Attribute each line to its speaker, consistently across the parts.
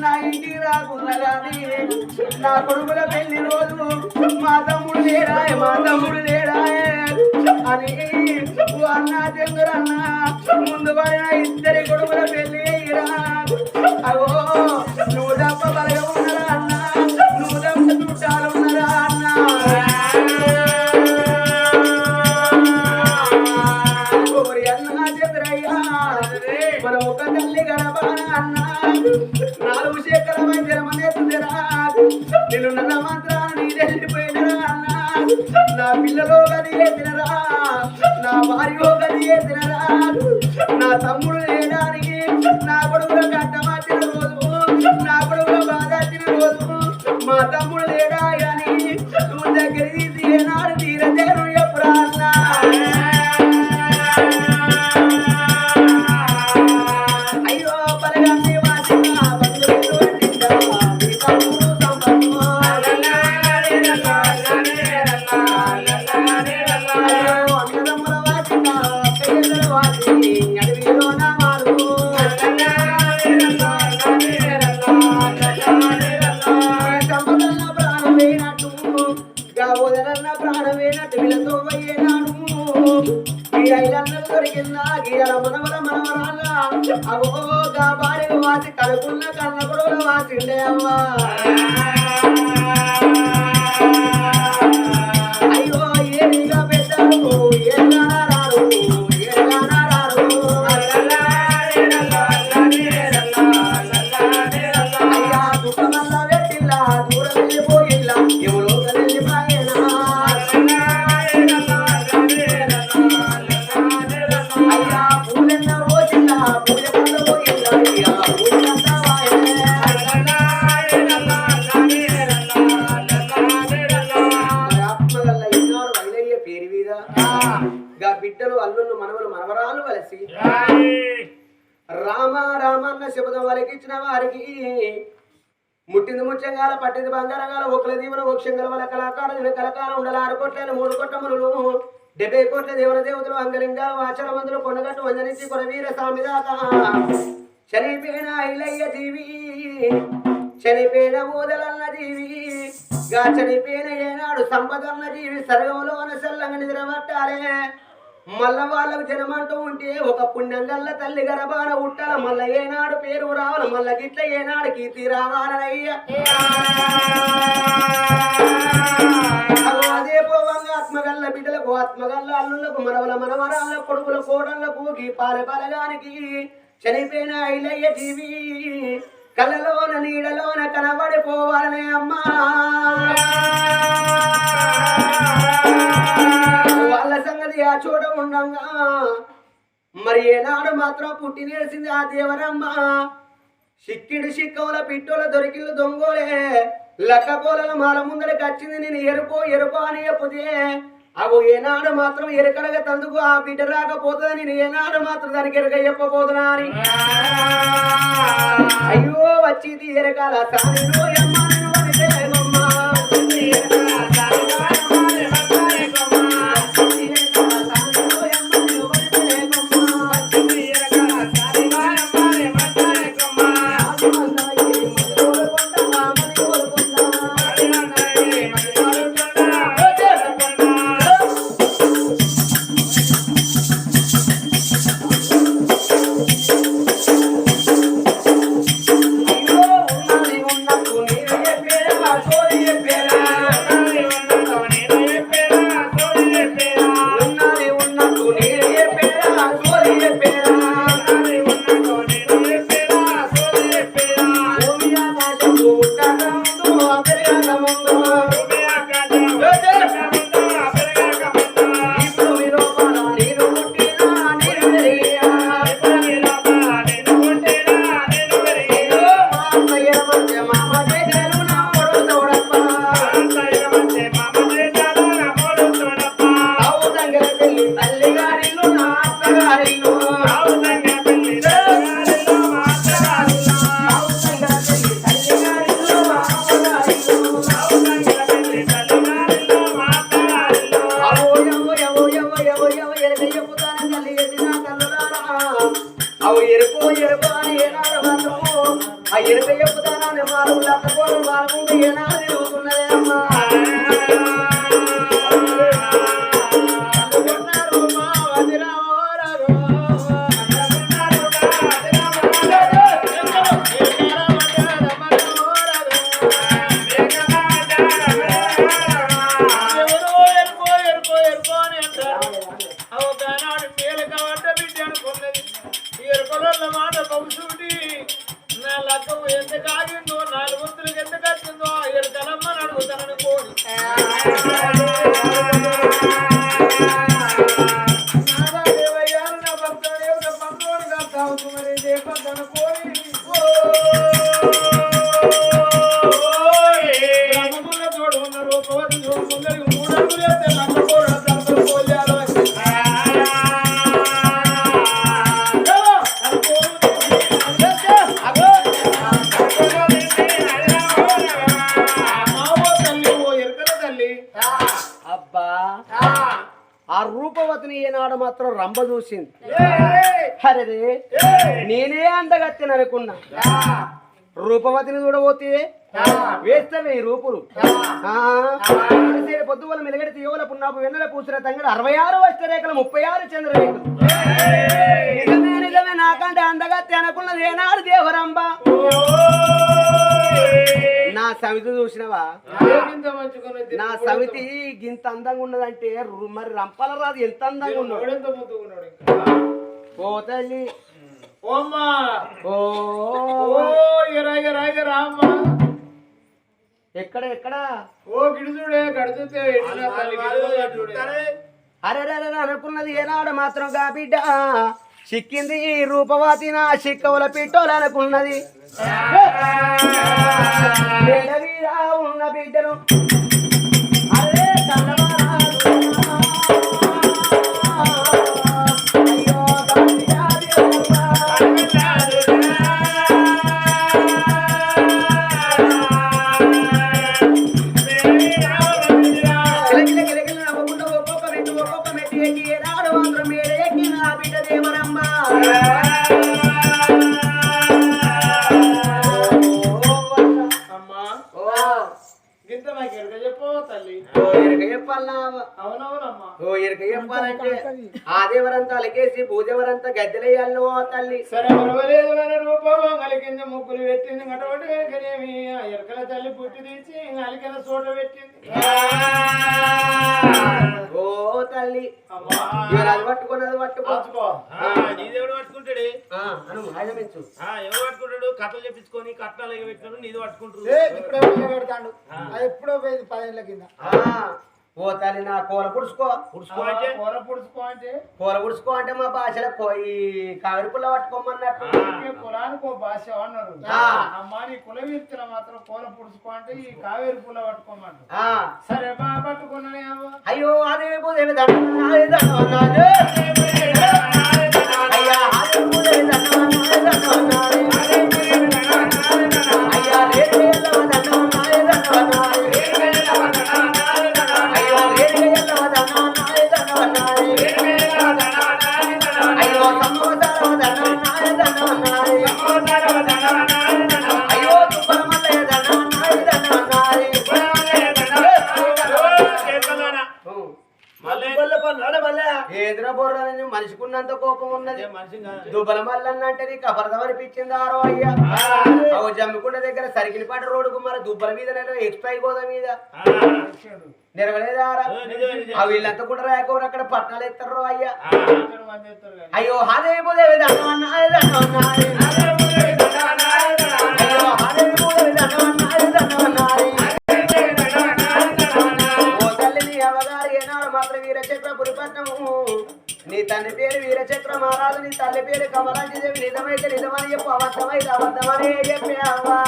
Speaker 1: నా ఇంటికి రాకున్నా నా కొడుకుల పెళ్ళి రోజు మా తమ్ముడు లేడాయే మా తమ్ముడు లేడాయే అని అన్నా చెందురన్నా ముందు పడిన ఇద్దరి కొడుకుల పెళ్ళి అగో నువ్వు తప్ప బలగా పిల్లలో గది తినరా? నా భార్య గది తినరా? నా తమ్ముడు లేడానికి నా కొడుకుల కట్టమాచిన రోజు నా కొడుకుల బాధ రోజు మా తమ్ముడు ఐలన్నలు దొరికిందా భార్య వాసి కడుపున్న కన్న కూడా వాసిండే అమ్మా. అన్న శబ్దం వలకిచ్చిన వారికి ముట్టింది ముచ్చంగాల పట్టింది బంగారంగాల ఒకల దీవెన వక్షంగల వల్ల కళాకారులు కళాకారం ఉండాలి. ఆరు కోట్లైన మూడు కోట్లములు డెబ్బై కోట్ల దేవన దేవతలు అంగలింగ వాచల మందులు కొండగట్టు వందనించి కొనవీర స్వామి దాకా చనిపోయిన ఇలయ్య జీవి చనిపోయిన ఊదలన్న జీవి గా చనిపోయిన ఏనాడు సంపదన్న జీవి సర్గంలో అనసల్లంగా నిద్రపట్టాలే. మళ్ళ వాళ్ళకు జనమంటూ ఉంటే ఒక పుణ్యం గల్ల తల్లి గర్భాన ఉట్టాల మల్ల ఏనాడు పేరు రావాల మల్ల గిట్ల ఏనాడు కీర్తి రావాలనయ్య. అదే పోవంగా ఆత్మగల్ల బిడ్డలకు ఆత్మగల్ల అల్లులకు మనవల మనవరాళ్ళ కొడుకుల కోడళ్ళకు పాల బలగానికి చనిపోయిన ఐలయ్య జీవి. కలలోన నీడలోన కనబడిపోవాలనే అమ్మా. సంగతి ఆ చోట ఉండంగా మరి ఏనాడు మాత్రం పుట్టి నేర్చింది ఆ దేవరమ్మ. సిక్కిడి సిక్కవుల పిట్టోల దొరికిళ్ళు దొంగోలే. లక్కకోల మాల ముందరికి వచ్చింది నేను ఎరుపో ఎరుపో అని చెప్పుతే అవు ఏనాడు మాత్రం ఎరకడగా తందుకు ఆ బిడ్డ రాకపోతుంది నేను ఏనాడు మాత్రం దానికి ఎరక చెప్పబోతున్నా అని. అయ్యో వచ్చింది ఎరకాల సానిలో Yeah. Yeah. రూపవతిని ఏనాడు మాత్రం రంభ చూసింది. అరే నేనే అందగత్తెని అనుకున్నా. రూపవతిని చూడబోతే వేస్తవే ఈ రూపులు. పొద్దుగల మెలగడి తీయవల పున్నాపు వెన్నెల పూసిన తంగడు అరవై ఆరు వస్త్రరేఖలు ముప్పై ఆరు చంద్రరేఖలు నిజమే నిజమే నాకంటే అందగత్తె అనుకున్నది ఏనాడు దేవరంబ నా సమితి చూసినవా నా సమితి గింత అందంగా ఉన్నదంటే మరి రంపాల రాదు ఎంత అందంగా ఉన్నాడు? ఓ తల్లి.
Speaker 2: ఓమ్మా
Speaker 1: ఓ.
Speaker 2: ఓ ఎరా ఎరా ఎరా అమ్మా
Speaker 1: ఎక్కడ ఎక్కడ?
Speaker 2: ఓ గిడుచుడే గిడుచుడే
Speaker 1: అరే రే రే అనుకున్నది ఏనాడు మాత్రం గా బిడ్డ? చిక్కింది ఈ రూపవతి నా చిక్కవుల పిట్టోలనుకున్నది ఉన్న బిడ్డను ఏనాడు మాత్రం మేడ ఎక్కి నా బిడ్డ దేవరమ్మ?
Speaker 2: అమ్మా.
Speaker 1: ఓ. ఎరక చెప్పాలంటే ఆ దేవరంతా అలకేసి భూదేవరంతా గద్దెలేయాలి ఓ తల్లి.
Speaker 2: సరే మరవలేదు కలిగింది ముగ్గులు పెట్టింది. గటోటి వెనుకనేమి? ఎరకల తల్లి పుట్టి తీసి అలికల చోట పెట్టింది.
Speaker 1: తల్లి. అది పట్టుకున్నది పట్టుకో.
Speaker 3: నీదేవుడు పట్టుకుంటాడు?
Speaker 1: ఆ, అను ఆగమించు
Speaker 3: ఆ, ఎవరు పట్టుకుంటాడు? కట్టలు చెప్పించుకొని కట్టాలు ఎగబెట్టినాడు నీది పట్టుకుంటారు.
Speaker 2: ఏ, ఇప్పుడే పెడతాడు అది ఎప్పుడో పోయింది పదేళ్ళ కింద.
Speaker 1: ఆ, ఓ తల్లి నా కూర పుడుచుకో.
Speaker 3: పుడుచుకో అంటే?
Speaker 2: కూర పుడుచుకో అంటే?
Speaker 1: కూర పుడుచుకో అంటే మా భాషలో పోయి కావిరి పుల్ల పట్టుకోమన్నట్టు.
Speaker 2: ఈ కులానికి ఓ భాష అన్నారు
Speaker 1: ఆ.
Speaker 2: అమ్మా నీ కుల మాత్రం కూర పుడుచుకో అంటే ఈ కావేరి పూల పట్టుకోమంటారు.
Speaker 1: ఆ,
Speaker 2: సరే బా
Speaker 1: అయ్యో అదే దండ నాయ
Speaker 3: దండ
Speaker 1: నాయ బొర్రని మనిషికున్నంత కోపం ఉన్నది. దుబ్బల మల్లన్న అంటే నీకు అబద్ధం అనిపించింది ఆరో అయ్యా. అవు జమ్మికుంట దగ్గర సరికిలిపాట రోడ్డుకు మరి దుబ్బల మీద ఎక్స్పై గోద మీద.
Speaker 3: ఆ,
Speaker 1: నెరవలేదారా వీళ్ళంతా కూడా రాయకోరు అక్కడ పట్నాలు ఎత్తారు అయ్యా. అయ్యో హదే బుదేవి తండ్రి పేరు వీరచక్ర మహారాజు నీ తల్లి పేరు కమలాంజి దేవి నిజమైతే నిజమని చెప్పు అబద్ధమైతే అబద్ధమని చెప్పావా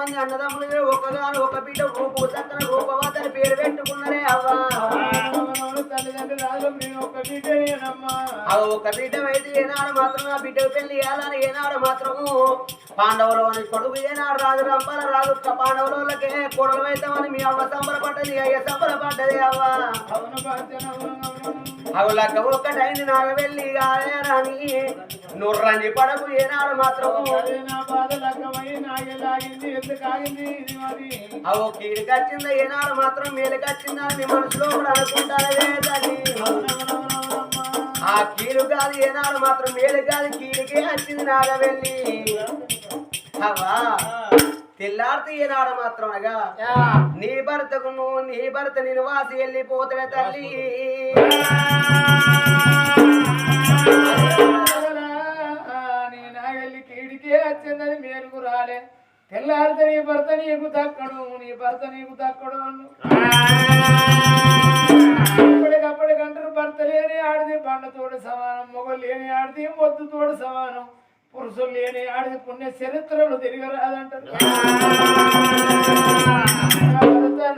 Speaker 1: మంది అన్నదమ్ములు ఒక్కగాను ఒక బిడ్డ రూపు చక్కన రూపవాతని పేరు పెట్టుకున్నరే అవ్వా.
Speaker 2: ఒక
Speaker 1: బిడ్డ అయితే ఏనాడు మాత్రం ఆ బిడ్డకు పెళ్ళి చేయాలని ఏనాడు మాత్రము పాండవులు అని కొడుకు ఏనాడు రాజు రంపాల రాజు పాండవులకే కొడలు అవుతామని మీ అవ్వ సంబరపడ్డది అయ్య సంబరపడ్డది అవ్వ.
Speaker 2: అవును.
Speaker 1: అవులక్క ఒక్కటైంది నాకు వెళ్ళి రాని నుర్రని పడకు ఏనాడు
Speaker 2: మరి.
Speaker 1: అవు కీడికి వచ్చింది ఏనాడు మాత్రం? మేలుకి వచ్చిందని నీ మనసులో కూడా అనుకుంటానే తల్లి. ఆ కీడు కాదు ఏనాడు మాత్రం? మేలు కాదు కీడికే వచ్చింది నాగ వెళ్ళి అవా తెల్లారితే ఏనాడు మాత్రం అనగా నీ భర్తకు నీ భర్త నేను వాసి వెళ్ళిపోతాడు తల్లి.
Speaker 2: వచ్చిందని మేలుకు రాలే తెల్లారితే నీ భర్త నీకు దక్కడు నీ భర్త నీకు దక్కడు అన్ను ఇప్పటికప్పటికంటారు భర్త లేని ఆడిది బండతోడు సమానం మొగలు లేని ఆడిది మొద్దుతోడు సమానం. పురుషులు లేని ఆడిది పుణ్య చరిత్రలు తిరగరాదంటారు.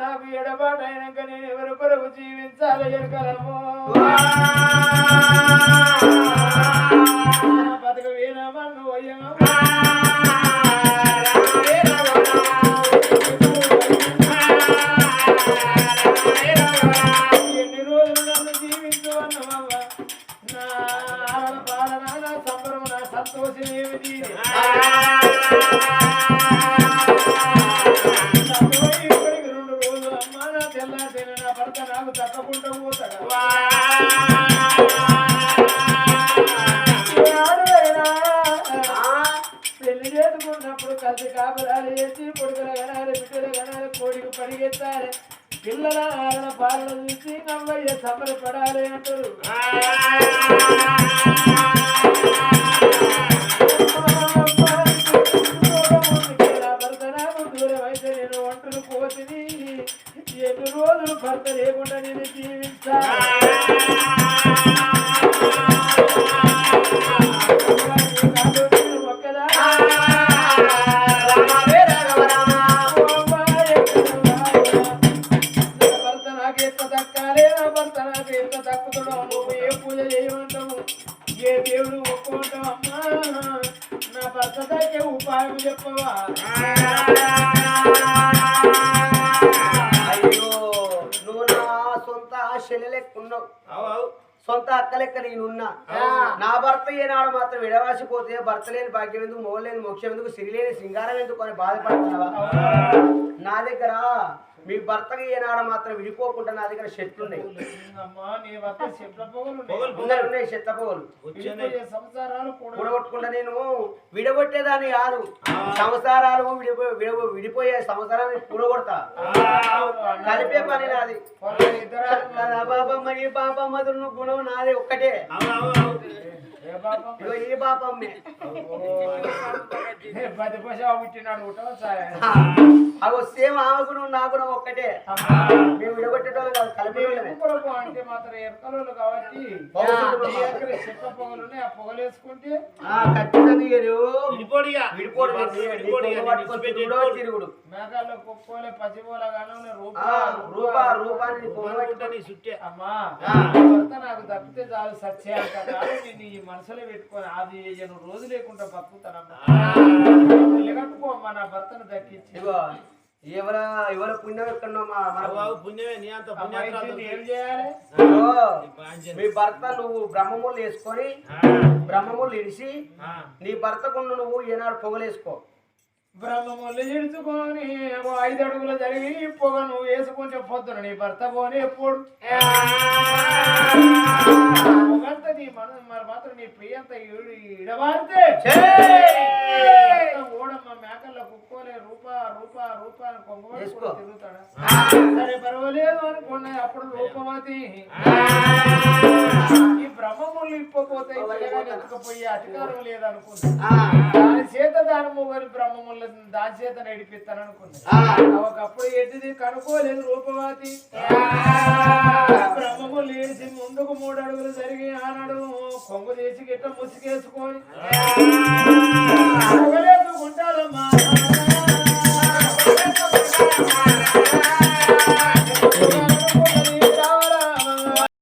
Speaker 2: నాకు ఎడబాటు అయినాక నేను ఎవరి కొరకు జీవించాలి ఎరకలము నాకు తప్పకుండా పోతాడు పెళ్ళి చేసుకున్నప్పుడు కలిసి కాపలాలు చేసి కొడుకుల గనాలి బిడ్డల గనాలి కోడికి పరిగెత్తాలి పిల్లల ఆరణ పాలన చూసి నవ్వయ్య సంబరపడాలి అంటారు. ఎన్ని రోజులు భర్త లేకుండా నేను జీవించాలి?
Speaker 1: సొంత చెల్లె లెక్క ఉన్నావు సొంత అక్క లెక్క నేనున్నా. నా భర్త ఏనాడు మాత్రం విడవాసిపోతే భర్త లేని భాగ్యం ఎందుకు మొగ లేని మోక్షం ఎందుకు సిరి లేని సింగారం ఎందుకు అని బాధపడుతున్నావా? నా దగ్గర మీ భర్తకి ఏనాడు మాత్రం విడిపోకుండా నా దగ్గర చెట్లు ఉన్నాయి
Speaker 2: అమ్మా నీ భర్త చెట్ల పొగలు
Speaker 1: ఉన్నాయి. ఉన్నాయి నేను విడగొట్టేదాన్ని కాదు. సంసారాలు విడిపో విడిపో విడిపోయే సంసారాన్ని కూడగొడతా. కలిపే పని నాది.
Speaker 2: ఇద్దరు
Speaker 1: నా పాపమ్మ ఈ నువ్వు గుణం నాది ఒక్కటే.
Speaker 3: అవు అవు అవు
Speaker 1: ఈ
Speaker 2: పది పైసా పుట్టినాడు
Speaker 1: అగో సేమ్ ఆమె గుణం నా గుణం ఒక్కటే. మేము విడగొట్టేటోళ్ళం కాదు కలిపేటోళ్ళమే.
Speaker 2: కొరకు అంటే మాత్రం ఎరకలు కాబట్టి
Speaker 1: పొగలు
Speaker 2: పొగలు ఆ పొగలు వేసుకుంటే
Speaker 1: తిరుగుడు
Speaker 2: మేఘాల్లో
Speaker 1: రూపాన్ని
Speaker 3: చుట్టే
Speaker 2: అమ్మా. నాకు తప్పితే చాలు సత్య అంటారు నేను ఈ మనసులో పెట్టుకొని అది రోజు లేకుండా బతుకుతానమ్మా. నా భర్తను దక్కించి.
Speaker 1: ఎవర ఎవర పుణ్యం ఎక్కడో మా
Speaker 2: ఏం చేయాలి?
Speaker 1: భర్త నువ్వు బ్రహ్మములు వేసుకొని బ్రహ్మములు ఇడిసి నీ భర్తకు నువ్వు ఏనాడు పొగలేసుకో.
Speaker 2: బ్రహ్మములు ఇడుచుకొని ఐదు అడుగులు జరిగి పొగ నువ్వు వేసుకుంటే పొద్దున నీ భర్త పోనీ ఎప్పుడు? పొగంతా నీ మన మరి మాత్రం నీ ప్రియంత ఈడు ఓడమ్మ మేకల్లో కుక్కోలే రూపా రూపా రూపా అని కొంగ
Speaker 1: వేసుకో.
Speaker 2: తిరుగుతాడా? సరే పర్వాలేదు అనుకున్నాయి అప్పుడు రూపమతి ఈ బ్రహ్మములు ఇప్పపోతే ఎత్తుకపోయే అధికారం లేదనుకుంది.
Speaker 1: ఆ,
Speaker 2: దాని చేత దాని మొగని బ్రహ్మముల దాని చేత నడిపిస్తాను అనుకుంది
Speaker 1: ఆ,
Speaker 2: ఒకప్పుడు ఎట్టిది కనుక్కోలేదు రూపవతి బ్రహ్మములు ఏడిసి ముందుకు మూడు అడుగులు జరిగి ఆనాడు కొంగు తీసి గిట్ట ముసుగేసుకొని. ఉండాలమ్మా